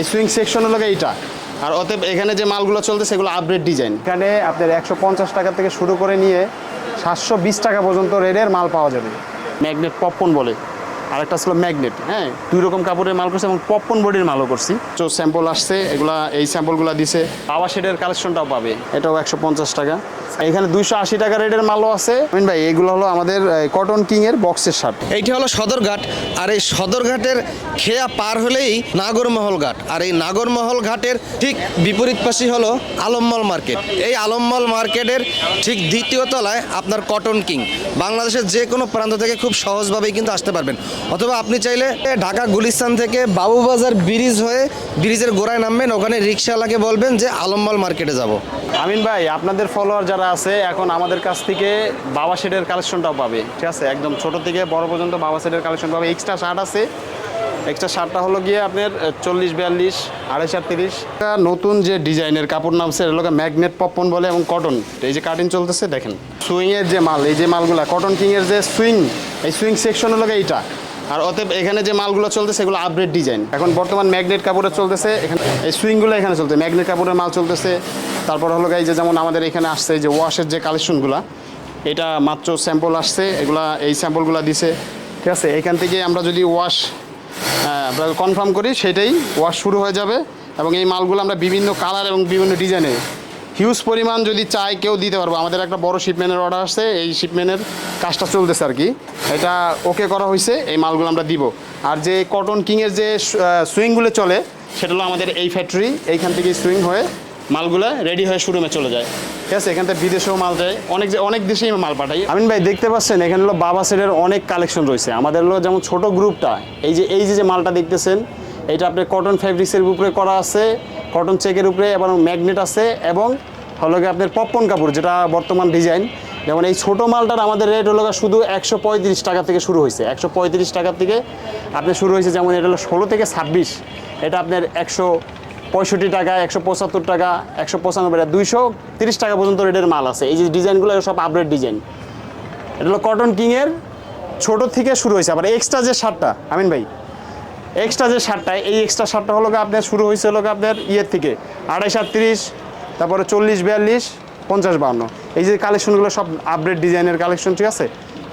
এই swing section হলো এইটা। আর অতএব এখানে যে মালগুলো চলছে সেগুলো আপডেট ডিজাইন এখানে আপনার একশো পঞ্চাশ টাকা থেকে শুরু করে নিয়ে সাতশো বিশ টাকা পর্যন্ত রেডের মাল পাওয়া যাবে। ম্যাগনেট পপকর্ন বলে। আর একটা ছিল ম্যাগনেট হ্যাঁ? দুই রকম কাপড়ের মাল করছি এবং পপকর্ন বডির মালও করছি। তো স্যাম্পল আসছে এগুলা এই স্যাম্পলগুলো দিছে। পাওয়া শেডের কালেকশনটাও পাবে। এটাও একশো পঞ্চাশ টাকা। এখানে দুইশো আশি টাকা রেডের মালও আছে। আমিন ভাই এগুলো হলো আমাদের কটন কিং এর বক্সের শার্ট এইটা হলো সদরঘাট। আর এই সদরঘাটের খেয়া পার হলেই নাগরমহল ঘাট। আর এই নাগরমহল ঘাটের ঠিক বিপরীত পাশে হলো আলমমল মার্কেট। এই আলমমল মার্কেটের ঠিক দ্বিতীয় তলায় আপনার কটন কিং বাংলাদেশের যে কোনো প্রান্ত থেকে খুব সহজভাবেই কিন্তু আসতে পারবেন। অথবা আপনি চাইলে ঢাকা গুলিস্তান থেকে বাবুবাজার ব্রিজ হয়ে ব্রিজের গোড়ায় নামবেন। ওখানে রিক্সাওয়ালাকে বলবেন যে আলমমল মার্কেটে যাব। আমিন ভাই, আপনাদের ফলোয়ার যারা আছে, এখন আমাদের কাছ থেকে বাবা সেটের কালেকশনটাও পাবে। ঠিক আছে? একদম ছোট থেকে বড় পর্যন্ত বাবা সেটের কালেকশন পাবে। এক্সট্রা শার্ট আছে। এক্সট্রা শার্টটা হলো গিয়ে আপনার চল্লিশ, বিয়াল্লিশ, আড়াইশ আটত্রিশ নতুন যে ডিজাইনের কাপড় নামছে হলো ম্যাগনেট পপন বলে এবং কটন এই যে কাটিং চলতেছে, দেখেন। সুইংয়ের যে মাল, এই যে মালগুলা কটন কিংয়ের যে সুইং এই সুইং সেকশন হলো এইটা। আর অতএব এখানে যে মালগুলো চলতেছে, সেগুলো আপগ্রেড ডিজাইন এখন বর্তমান ম্যাগনেট কাপড়ে চলতেছে, এখানে এই সুইংগুলো এখানে চলছে ম্যাগনেট কাপড়ের মাল চলতেছে। তারপর হলো গাই যে যেমন আমাদের এখানে আসছে যে ওয়াশের যে কালেকশনগুলো এটা মাত্র স্যাম্পল আসছে। এগুলা, এই স্যাম্পলগুলো দিছে। ঠিক আছে? এখান থেকে আমরা যদি ওয়াশ কনফার্ম করি, সেটাই ওয়াশ শুরু হয়ে যাবে। এবং এই মালগুলো আমরা বিভিন্ন কালার এবং বিভিন্ন ডিজাইনে হিউজ পরিমাণ যদি চাই কেউ দিতে পারব। আমাদের একটা বড় শিপমেন্টের অর্ডার আসছে, এই শিপমেন্টের কাজটা চলতেছে আর কি। এটা ওকে করা হয়েছে, এই মালগুলো আমরা দিব। আর যে কটন কিংয়ের যে সুইংগুলো চলে, সেটা হলো আমাদের এই ফ্যাক্টরি এইখান থেকে সুইং হয়ে মালগুলো রেডি হয়ে শোরুমে চলে যায়। ঠিক আছে, এখান থেকে বিদেশেও মাল যায়। অনেক অনেক দেশেই মাল পাঠাই আমিন ভাই, দেখতে পাচ্ছেন, এখানে হলো বাবা সেটের অনেক কালেকশন রয়েছে। আমাদের হলো যেমন ছোট গ্রুপটা এই যে এই যে মালটা দেখতেছেন এটা আপনার কটন ফ্যাব্রিক্সের উপরে করা আছে কটন চেকের উপরে এবং ম্যাগনেট আছে এবং হলো আপনার পপকর্ন কাপড়, যেটা বর্তমান ডিজাইন যেমন এই ছোটো মালটার আমাদের রেট হলো শুধু একশো পঁয়ত্রিশ টাকা থেকে শুরু হয়েছে। একশো পঁয়ত্রিশ টাকার থেকে আপনার শুরু হয়েছে, যেমন এটা হলো ষোলো থেকে ছাব্বিশ। এটা আপনার একশো পঁয়ষট্টি টাকা, একশো পঁচাত্তর টাকা, একশো পঁচানব্বই টাকা, দুইশো তিরিশ টাকা পর্যন্ত রেটের মাল আছে। এই যে ডিজাইনগুলো সব আপডেট ডিজাইন এটা হলো কটন কিংয়ের ছোটো থেকে শুরু হয়েছে। আবার এক্সট্রা যে শার্টটা, আমিন ভাই এক্সট্রা যে শার্টটা, এই এক্সট্রা শার্টটা হলো আপনার শুরু হয়েছে হলো আপনার ইয়ের থেকে। আড়াইশ আটত্রিশ, তারপরে চল্লিশ, বিয়াল্লিশ, পঞ্চাশ বাউন্ন এই যে কালেকশনগুলো সব আপডেট ডিজাইনের কালেকশন ঠিক আছে?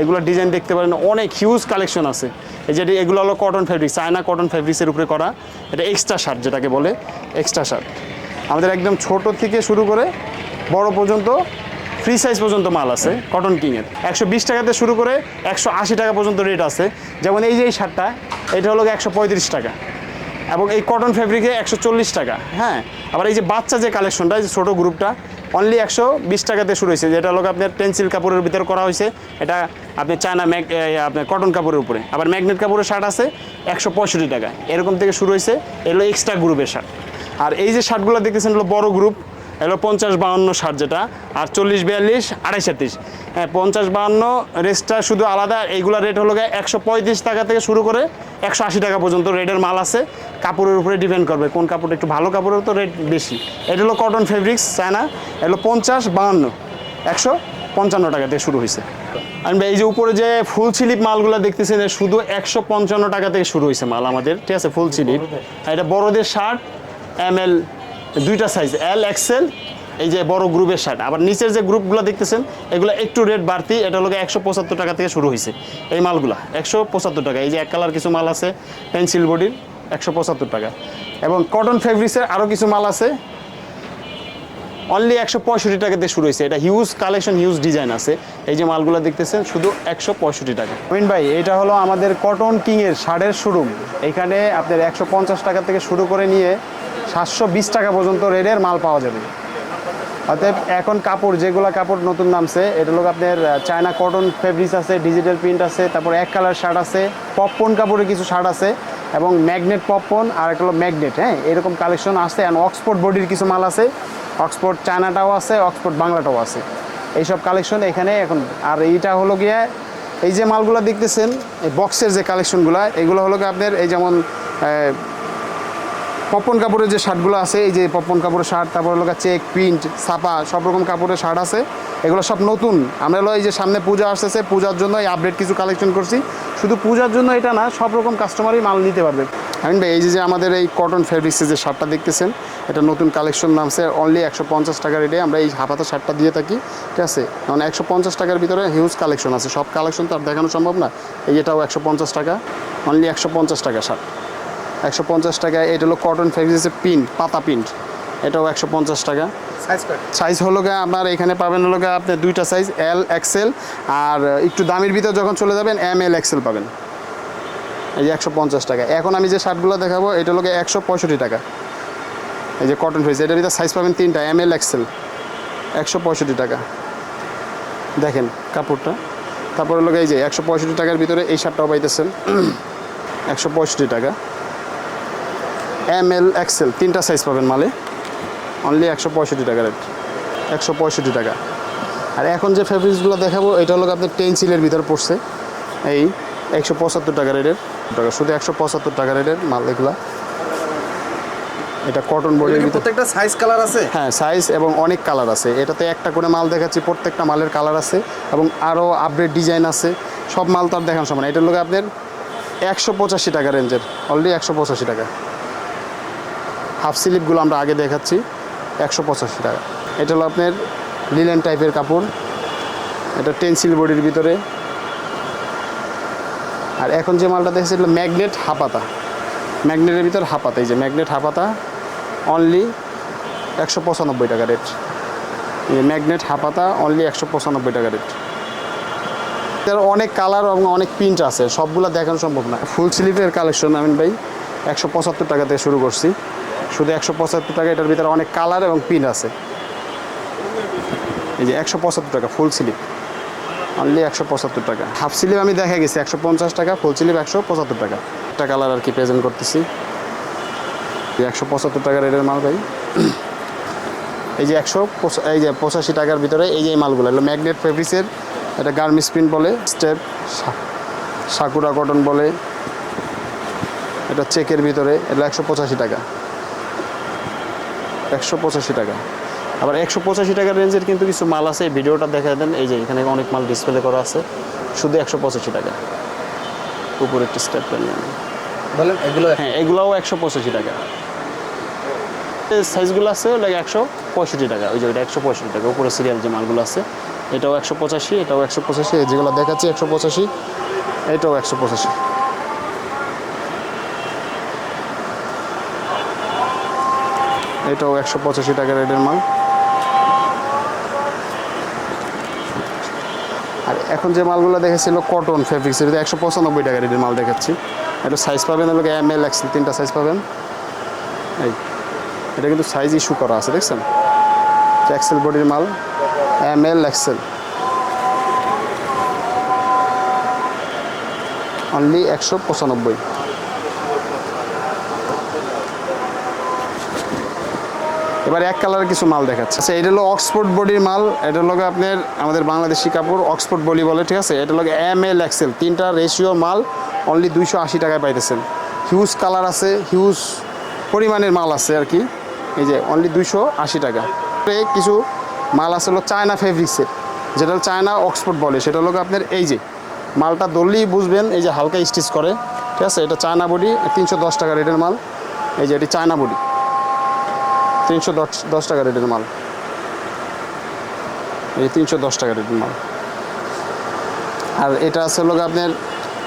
এগুলো ডিজাইন দেখতে পারেন, অনেক হিউজ কালেকশন আছে। এই যে এগুলো হলো কটন ফ্যাব্রিক চায়না কটন ফ্যাব্রিক্সের উপরে করা। এটা এক্সট্রা শার্ট যেটাকে বলে এক্সট্রা শার্ট আমাদের একদম ছোট থেকে শুরু করে বড় পর্যন্ত ফ্রি সাইজ পর্যন্ত মাল আছে কটন কিংয়ের একশো বিশ টাকাতে শুরু করে একশো আশি টাকা পর্যন্ত রেট আছে। যেমন এই যে এই শার্টটা, এটা হলো একশো পঁয়ত্রিশ টাকা। এবং এই কটন ফ্যাব্রিকে একশো চল্লিশ টাকা হ্যাঁ? আবার এই যে বাচ্চা যে কালেকশনটা যে ছোটো গ্রুপটা অনলি একশো বিশ টাকাতে শুরু হয়েছে। যেটা হলো আপনার পেন্সিল কাপড়ের ভিতরে করা হয়েছে, এটা আপনি চায়না ম্যাগ আপনার কটন কাপড়ের উপরে। আবার ম্যাগনেট কাপড়ের শার্ট আছে, একশো পঁয়ষট্টি টাকা এরকম থেকে শুরু হয়েছে এগুলো এক্সট্রা গ্রুপের শার্ট। আর এই যে শার্টগুলো দেখতেছেন, হলো বড় গ্রুপ এগুলো পঞ্চাশ বাহান্ন ষাট যেটা, আর চল্লিশ বিয়াল্লিশ আড়াইশ আটত্রিশ হ্যাঁ পঞ্চাশ বাহান্ন রেটটা শুধু আলাদা, এইগুলো রেট হলো গিয়ে একশো পঁয়ত্রিশ টাকা থেকে শুরু করে একশো আশি টাকা পর্যন্ত রেটের মাল আছে। কাপড়ের উপরে ডিপেন্ড করবে, কোন কাপড় একটু ভালো কাপড়ের তো রেট বেশি। এটা হলো কটন ফেব্রিক্স চায়না এগুলো পঞ্চাশ বাহান্ন, একশো পঞ্চান্ন টাকা থেকে শুরু হয়েছে। আমি এই যে উপরে যে ফুল স্লিপ মালগুলো দেখতেছেন শুধু একশো পঞ্চান্ন টাকা থেকে শুরু হয়েছে মাল আমাদের, ঠিক আছে, ফুল স্লিপ। এটা বড়দের শার্ট, এম এল দুইটা সাইজ এল এক্সেল এই যে বড় গ্রুপের শার্ট আবার নিচের যে গ্রুপগুলো দেখতেছেন, এগুলো একটু রেট বাড়তি, এটা হলো একশো পঁচাত্তর টাকা থেকে শুরু হয়েছে। এই মালগুলা, একশো পঁচাত্তর টাকা। এই যে এক কালার কিছু মাল আছে পেন্সিল বডির একশো পঁচাত্তর টাকা। এবং কটন ফেব্রিক্সের আরও কিছু মাল আছে। অনলি একশো পঁয়ষট্টি টাকা দিয়ে শুরু হয়েছে। এটা হিউজ কালেকশন হিউজ ডিজাইন আছে। এই যে মালগুলো দেখতেছেন, শুধু একশো পঁয়ষট্টি টাকা। মিন ভাই, এটা হলো আমাদের কটন কিংয়ের শার্টের শোরুম এখানে আপনার একশো পঞ্চাশ টাকা থেকে শুরু করে নিয়ে সাতশো বিশ টাকা পর্যন্ত রেডের মাল পাওয়া যাবে। অতএব এখন কাপড়, যেগুলো কাপড় নতুন নামছে, এটা হলো আপনার চায়না কটন ফেব্রিক্স আছে ডিজিটাল প্রিন্ট আছে, তারপর এক কালার শার্ট আছে পপকর্ন কাপড়ের কিছু শার্ট আছে, এবং ম্যাগনেট পপকর্ন আর একটা হলো ম্যাগনেট হ্যাঁ? এরকম কালেকশন আছে অ্যান্ড অক্সফোর্ড বডির কিছু মাল আছে অক্সফোর্ড চায়নাটাও আছে অক্সফোর্ড বাংলাটাও আছে। এইসব কালেকশন এখানে এখন, আর এইটা হলো গিয়ে, এই যে মালগুলো দেখতেছেন, এই বক্সের যে কালেকশনগুলো এগুলো হলো আপনার, এই যেমন পপন কাপড়ের যে শার্টগুলো আছে, এই যে পপন কাপড়ের শার্ট, তারপর হলো চেক, প্রিন্ট, ছাপা, সব রকম কাপড়ের শার্ট আছে। এগুলো সব নতুন। আমরা হলো এই যে সামনে পূজা আসতেছে, পূজার জন্য এই আপডেট কিছু কালেকশন করছি। শুধু পূজার জন্য এটা না, সব রকম কাস্টমারই মাল নিতে পারবে। আমিন ভাই, এই যে আমাদের এই কটন ফেব্রিক্সের যে শার্টটা দেখতেছেন, এটা নতুন কালেকশন নামছে অনলি একশো পঞ্চাশ টাকা রেটে আমরা এই হাফাতা শার্টটা দিয়ে থাকি, ঠিক আছে? মানে একশো পঞ্চাশ টাকার ভিতরে হিউজ কালেকশন আছে। সব কালেকশন তো আর দেখানো সম্ভব না। এই এটাও একশো পঞ্চাশ টাকা অনলি একশো পঞ্চাশ টাকা শার্ট। একশো পঞ্চাশ টাকা এটা হলো কটন ফেব্রিক্সের প্রিন্ট পাতা প্রিন্ট এটাও একশো পঞ্চাশ টাকা। সাইজ হলো গিয়ে আপনার এখানে পাবেন হলো গিয়ে আপনি দুইটা সাইজ এল এক্সেল আর একটু দামের ভিতর যখন চলে যাবেন এম এল এক্সেল পাবেন। এই যে একশো পঞ্চাশ টাকা। এখন আমি যে শার্টগুলো দেখাবো এটা হলো একশো পঁয়ষট্টি টাকা। এই যে কটন ফেস এটার ভিতরে সাইজ পাবেন তিনটা এম এল এক্সেল একশো পঁয়ষট্টি টাকা। দেখেন কাপড়টা। তারপর হলো গিয়ে এই যে একশো পঁয়ষট্টি টাকার ভিতরে এই শার্টটাও পাইতেছেন। একশো পঁয়ষট্টি টাকা। এম এল এক্সেল তিনটা সাইজ পাবেন মালে। অনলি একশো পঁয়ষট্টি টাকা রেট একশো পঁয়ষট্টি টাকা। আর এখন যে ফেব্রিক্সগুলো দেখাবো এটা হলো আপনার টেন্সিলের ভিতর পড়ছে। এই একশো পঁচাত্তর টাকা রেটের টাকা শুধু একশো পঁচাত্তর টাকা রেটের মাল এগুলা। এটা কটন বডির ভিতর। প্রত্যেকটা সাইজ কালার আছে? হ্যাঁ সাইজ এবং অনেক কালার আছে। এটাতে একটা করে মাল দেখাচ্ছি প্রত্যেকটা মালের কালার আছে এবং আরও আপডেট ডিজাইন আছে। সব মাল তার দেখানো সময় না। এটার লোক আপনার একশো পঁচাশি টাকা রেঞ্জের অলরেডি একশো পঁচাশি টাকা। হাফ স্লিপগুলো আমরা আগে দেখাচ্ছি, একশো পঁচাশি টাকা। এটা হলো আপনার লিলেন টাইপের কাপড়, এটা টেন্সিল বডির ভিতরে। আর এখন যে মালটা দেখছি এগুলো ম্যাগনেট হাপাতা। ম্যাগনেটের ভিতর হাপাতা, এই যে ম্যাগনেট হাপাতা অনলি একশো পঁচানব্বই টাকা রেট। ম্যাগনেট হাপাতা অনলি একশো পঁচানব্বই টাকা রেট। এর অনেক কালার এবং অনেক প্রিন্ট আছে, সবগুলো দেখানো সম্ভব না। ফুল স্লিপের কালেকশন আমিন ভাই। একশো পঁচাত্তর টাকা থেকে শুরু করছি। শুধু একশো পঁচাত্তর টাকা, এটার ভিতরে অনেক কালার এবং প্রিন্ট আছে। এই যে একশো পঁচাত্তর টাকা, ফুল স্লিভ অনলি একশো পঁচাত্তর টাকা। হাফ স্লিভ আমি দেখা গেছি, একশো পঞ্চাশ টাকা, ফুল স্লিভ একশো পঁচাত্তর টাকা। একটা কালার আর কি প্রেজেন্ট করতেছি। একশো পঁচাত্তর টাকা রেটের মাল ভাই। এই যে একশো এই যে পঁচাশি টাকার ভিতরে এই যে মালগুলো, এগুলো ম্যাগনেট ফেব্রিক্সের এটা গার্মিস প্রিন্ট বলে স্টেপ সাকুরা কটন বলে। এটা চেকের ভিতরে এটা একশো পঁচাশি টাকা। একশো পঁচাশি টাকা। আবার একশো পঁচাশি টাকার রেঞ্জের কিন্তু কিছু মাল আছে এই ভিডিওটা দেখা দেন। এই যে এখানে অনেক মাল ডিসপ্লে করা আছে শুধু একশো পঁচাশি টাকা। উপরে একটি স্টেপ বলেন এগুলো হ্যাঁ এগুলোও একশো পঁচাশি টাকা। সাইজগুলো আছে ওই একশো পঁয়ষট্টি টাকা। ওই যে ওইটা একশো পঁয়ষট্টি টাকা। উপরে সিরিয়াল যে মালগুলো আছে এটাও একশো পঁচাশি এটাও একশো পঁচাশি। যেগুলো দেখাচ্ছি একশো পঁচাশি এটাও একশো পঁচাশি। এটাও একশো পঁচাশি টাকা রেটের মাল। আর এখন যে মালগুলো দেখেছিল কটন ফেব্রিক্সের একশো পঁচানব্বই টাকা রেটের মাল দেখাচ্ছি। এটা সাইজ পাবেন এগুলো এম এল এক্সেল তিনটা সাইজ পাবেন। এই, এটা কিন্তু সাইজ ইস্যু করা আছে, দেখছেন? এক্সেল বডির মাল এম এল এক্সেল অনলি একশো পঁচানব্বই। এবার এক কালারের কিছু মাল দেখাচ্ছে। আচ্ছা এটা হলো অক্সফোর্ড বডির মাল, এটা হলো আপনার আমাদের বাংলাদেশি কাপড় অক্সফোর্ড বডি বলে, ঠিক আছে? এটা হলো এম এল এক্সেল তিনটা রেশিও মাল অনলি দুইশো আশি টাকায় পাইতেছেন। হিউজ কালার আছে হিউজ পরিমাণের মাল আছে আর কি। এই যে অনলি দুইশো আশি টাকা। কিছু মাল আছে হলো চায়না ফেব্রিক্সের যেটা চায়না অক্সফোর্ড বলে, সেটা হলো আপনার এই যে, মালটা ধরলেই বুঝবেন, এই যে হালকা স্টিচ করে, ঠিক আছে? এটা চায়না বডি তিনশো দশ টাকা রেটের মাল। এই যে, এটি চায়না বডি তিনশো দশ টাকা রেটের মাল। এই তিনশো দশ টাকা রেটের মাল। আর এটা আছে হলো আপনার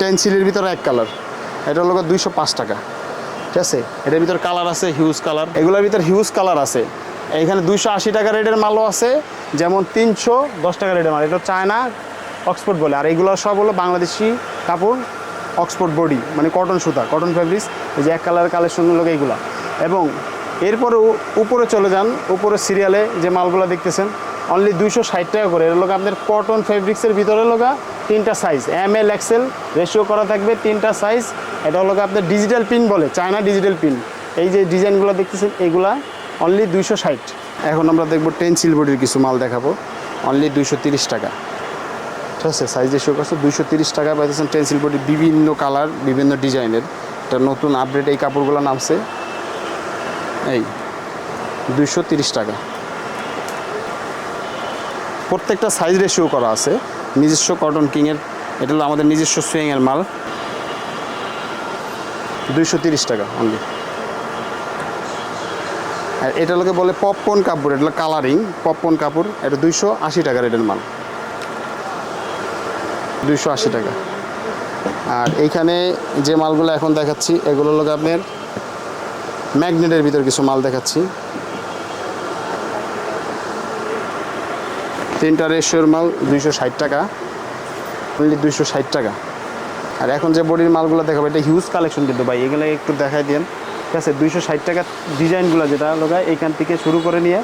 টেন্সিলের ভিতরে এক কালার এটা হলো দুইশো পাঁচ টাকা। ঠিক আছে? এটার ভিতর কালার আছে হিউজ কালার এগুলোর ভিতর হিউজ কালার আছে। এইখানে দুইশো আশি টাকা রেটের মালও আছে। যেমন তিনশো দশ টাকা রেটের মাল। এটা চায়না অক্সফোর্ড বলে। আর এগুলো সব হলো বাংলাদেশি কাপড় অক্সফোর্ড বডি মানে কটন সুতা কটন ফেব্রিক্স এই যে এক কালার কালেকশন হলো এইগুলা এবং এরপরে উপরে চলে যান উপরে সিরিয়ালে যে মালগুলো দেখতেছেন অনলি দুইশো ষাট টাকা করে। এর লোক আপনার কটন ফেব্রিক্সের ভিতরে লোকা তিনটা size M L XL ratio করা থাকবে তিনটা সাইজ এটা হলো আপনার ডিজিটাল পিন বলে চায়না ডিজিটাল পিন এই যে ডিজাইনগুলো দেখতেছেন, এগুলা অনলি দুইশো ষাট। এখন আমরা দেখব টেন্সিল বডির কিছু মাল দেখাবো অনলি দুইশো তিরিশ টাকা। ঠিক আছে সাইজ রেশিও করছে, দুইশো তিরিশ টাকা পাইতেছেন টেন্সিল বডি বিভিন্ন কালার বিভিন্ন ডিজাইনের এটা নতুন আপডেট এই কাপড়গুলো নামছে এই, দুইশো টাকা। প্রত্যেকটা সাইজ রেশিও করা আছে। নিজস্ব কটন কিংয়ের এটা হলো আমাদের নিজস্ব সুইংয়ের মাল। দুইশো টাকা অনলি আর এটা লোকে বলে পপকর্ন কাপড়, এটা কালারিং পপকর্ন কাপড়, এটা দুইশো আশি টাকা রেটের মাল। দুইশো আশি টাকা। আর এইখানে যে মালগুলো এখন দেখাচ্ছি, এগুলো লোক আপনার ম্যাগনেটের ভিতর কিছু মাল দেখাচ্ছি। তিনটা রেশিওর মাল দুইশো ষাট টাকা। অনলি দুইশো ষাট টাকা। আর এখন যে বডির মালগুলো দেখাবো, এটা হিউজ কালেকশন কিন্তু ভাই। এগুলো একটু দেখাই দেন ঠিক আছে, দুইশো ষাট টাকা ডিজাইনগুলো যেটা লোকায় এইখান থেকে শুরু করে নিয়ে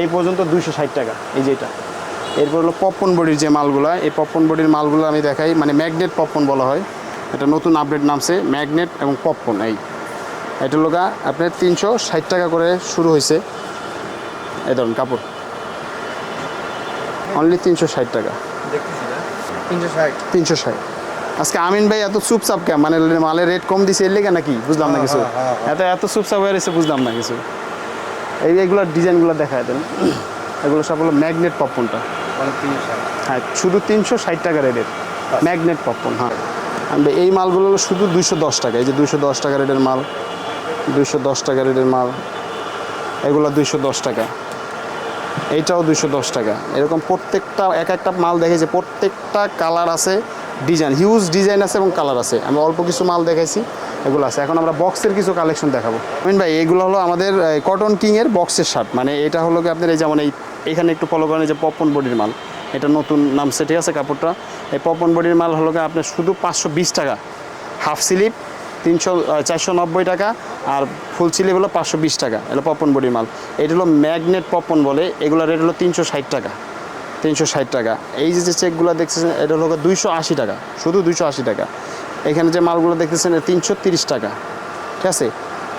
এই পর্যন্ত দুইশো ষাট টাকা, এই যেটা। এরপর হলো পপকর্ন বডির যে মালগুলো, এই পপকর্ন বডির মালগুলো আমি দেখাই মানে ম্যাগনেট পপকর্ন বলা হয়। এটা নতুন আপডেট নামছে, ম্যাগনেট এবং পপকর্ন, এই। এটা লোকা আপনার তিনশো ষাট টাকা করে শুরু হয়েছে। এই ধরুন কাপড়। অনলি তিনশো ষাট টাকা। তিনশো ষাট। আজকে আমিন ভাই এত চুপচাপ কেন? মানে মালের রেট কম দিছে এর লেগে নাকি? বুঝলাম না কিছু। হ্যাঁ, হ্যাঁ, এত এত চুপচাপ হয়ে রয়েছে বুঝলাম না কিছু। এই এইগুলোর ডিজাইনগুলো দেখায় দেন। এগুলো সব হলো ম্যাগনেট পপকর্নটা মানে হ্যাঁ শুধু তিনশো ষাট টাকা রেটের ম্যাগনেট পপকর্ন হ্যাঁ। এই মালগুলো হলো শুধু দুইশো দশ টাকা। এই যে দুইশো দশ টাকা রেটের মাল। দুইশো দশ টাকা রেটের মাল। এগুলো দুইশো দশ টাকা। এইটাও দুইশো দশ টাকা। এরকম প্রত্যেকটা, এক একটা মাল দেখেছি প্রত্যেকটা কালার আছে, ডিজাইন হিউজ ডিজাইন আছে এবং কালার আছে। আমি অল্প কিছু মাল দেখাইছি, এগুলো আছে। এখন আমরা বক্সের কিছু কালেকশন দেখাবো। আমিন ভাই, এগুলো হলো আমাদের কটন কিংয়ের বক্সের শার্ট মানে এটা হলো কি আপনার এই যেমন এই, এখানে একটু ফলো করেন যে পপন বডির মাল। এটা নতুন নামছে ঠিক আছে কাপড়টা। এই পপন বডির মাল হলো কি আপনার শুধু পাঁচশো বিশ টাকা। হাফ স্লিপ তিনশো চারশো টাকা। আর ফুল স্লিপ হলো পাঁচশো বিশ টাকা, এটা পপন বডির মাল। এটা হলো ম্যাগনেট পপন বলে এগুলো রেট হলো তিনশো ষাট টাকা, তিনশো ষাট টাকা। এই যে যে চেকগুলো দেখতেছেন, এটা হলো দুইশো আশি টাকা, শুধু দুইশো আশি টাকা। এখানে যে মালগুলো দেখতেছেন তিনশো তিরিশ টাকা, ঠিক আছে?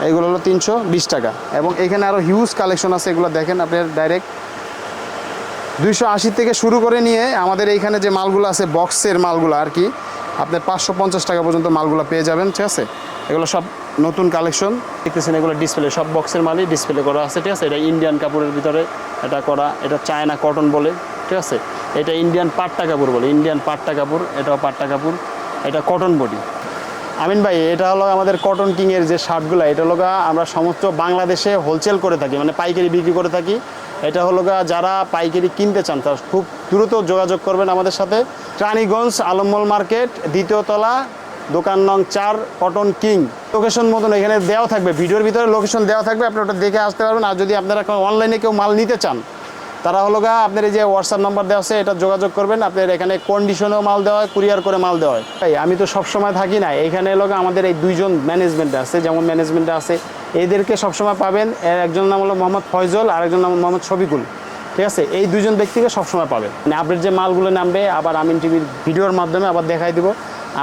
এইগুলো হলো তিনশো বিশ টাকা। এবং এখানে আরও হিউজ কালেকশন আছে, এগুলো দেখেন আপনার ডাইরেক্ট দুইশো আশি থেকে শুরু করে নিয়ে আমাদের এইখানে যে মালগুলো আছে বক্সের মালগুলো আর কি আপনার পাঁচশো পঞ্চাশ টাকা পর্যন্ত মালগুলো পেয়ে যাবেন, ঠিক আছে? এগুলো সব নতুন কালেকশন। দেখতেছেন এগুলো ডিসপ্লে সব বক্সের মালই ডিসপ্লে করা আছে, ঠিক আছে? এটা ইন্ডিয়ান কাপড়ের ভিতরে এটা করা, এটা চায়না কটন বলে, ঠিক আছে? এটা ইন্ডিয়ান পাট্টা কাপড় বলে ইন্ডিয়ান পাট্টা কাপড়, এটাও পাট্টা কাপড়, এটা কটন বডি আমিন ভাই, এটা হলো আমাদের কটন কিংয়ের যে শার্টগুলো এটা হলো আমরা সমস্ত বাংলাদেশে হোলসেল করে থাকি মানে পাইকারি বিক্রি করে থাকি। এটা হলো যারা পাইকারি কিনতে চান, তারা খুব দ্রুত যোগাযোগ করবেন আমাদের সাথে। রানীগঞ্জ আলমমল মার্কেট, দ্বিতীয় তলা, দোকান নং চার, কটন কিং। লোকেশন মতন এখানে দেওয়া থাকবে, ভিডিওর ভিতরে লোকেশন দেওয়া থাকবে, আপনি ওটা দেখে আসতে পারবেন। আর যদি আপনারা অনলাইনে কেউ মাল নিতে চান, তারা হলো গা, আপনার এই যে হোয়াটসঅ্যাপ নাম্বার দেওয়া আছে, এটা যোগাযোগ করবেন। আপনার এখানে কন্ডিশনেও মাল দেওয়া হয় কুরিয়ার করে মাল দেওয়া হয়। তাই আমি তো সবসময় থাকি না, এখানে হলো আমাদের এই দুইজন ম্যানেজমেন্টে আছে, যেমন ম্যানেজমেন্টে আছে এদেরকে সবসময় পাবেন। একজন নাম হলো মোহাম্মদ ফয়জল আর একজন নাম মোহাম্মদ শফিকুল। ঠিক আছে? এই দুজন ব্যক্তিকে সবসময় পাবেন। মানে আপডেট যে মালগুলো নামবে, আবার আমিন টিভির ভিডিওর মাধ্যমে আবার দেখাই দিব।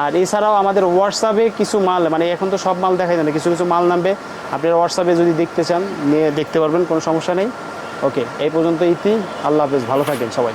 আর এছাড়াও আমাদের হোয়াটসঅ্যাপে কিছু মাল মানে এখন তো সব মাল দেখাই যায় না, কিছু কিছু মাল নামবে। আপনার হোয়াটসঅ্যাপে যদি দেখতে চান, নিয়ে দেখতে পারবেন, কোনো সমস্যা নেই। ওকে এই পর্যন্ত ইতি। আল্লাহ হাফেজ, ভালো থাকেন সবাই।